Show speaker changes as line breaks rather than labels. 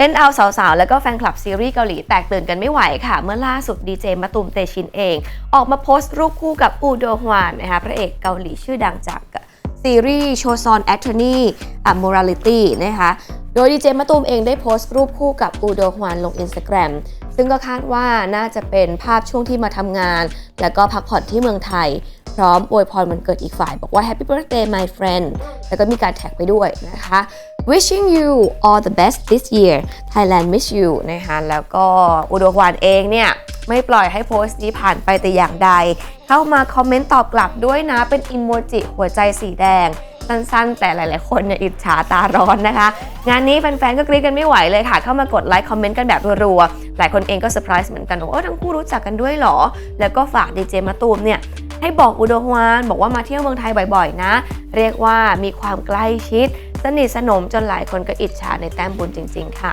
เล่นเอาสาวๆ แล้วก็แฟนคลับซีรีส์เกาหลีแตกตื่นกันไม่ไหวค่ะ เมื่อล่าสุดดีเจมะตุมเตชินเอง ออกมาโพสต์รูปคู่กับอูโดฮวานนะคะพระเอกเกาหลีชื่อดังจากซีรีส์โชซอนแอ t ทนีอะมอรัลิตี้นะคะ โดยดีเจมะตูมเองได้โพสต์รูปคู่กับอูโดฮวานลง Instagram ซึ่งก็คาดว่าน่าจะเป็นภาพช่วงที่มาทำงาน แล้วก็พักผ่อนที่เมืองไทย พร้อมอวยพรวันเกิดอีกฝ่าย บอกว่า Happy Birthday my friend แล้วก็มีการแท็กไปด้วยนะคะ Wishing you all the best this year Thailand miss you นะคะแล้วก็อุดวานเองเนี่ยไม่ปล่อยให้โพสต์นี้ผ่านไปแต่อย่างใด เข้ามาคอมเมนต์ตอบกลับด้วยนะเป็นอิโมจิหัวใจสีแดง สั้นๆ แต่หลายๆ คนเนี่ยอิจฉาตาร้อนนะคะ งานนี้แฟนๆ ก็กรี๊ดกันไม่ไหวเลยค่ะ เข้ามากดไลค์คอมเมนต์กันแบบรัวๆ หลายคนเองก็เซอร์ไพรส์เหมือนกันว่าทั้งคู่รู้จักกันด้วยเหรอ แล้วก็ฝากดีเจมาตูมเนี่ยให้บอกอุดฮวานบอกว่ามาเที่ยวเมืองไทยบ่อยๆ นะ เรียกว่ามีความใกล้ชิด สนิทสนมจนหลายคนก็อิจฉาในแต้มบุญจริง ๆ ค่ะ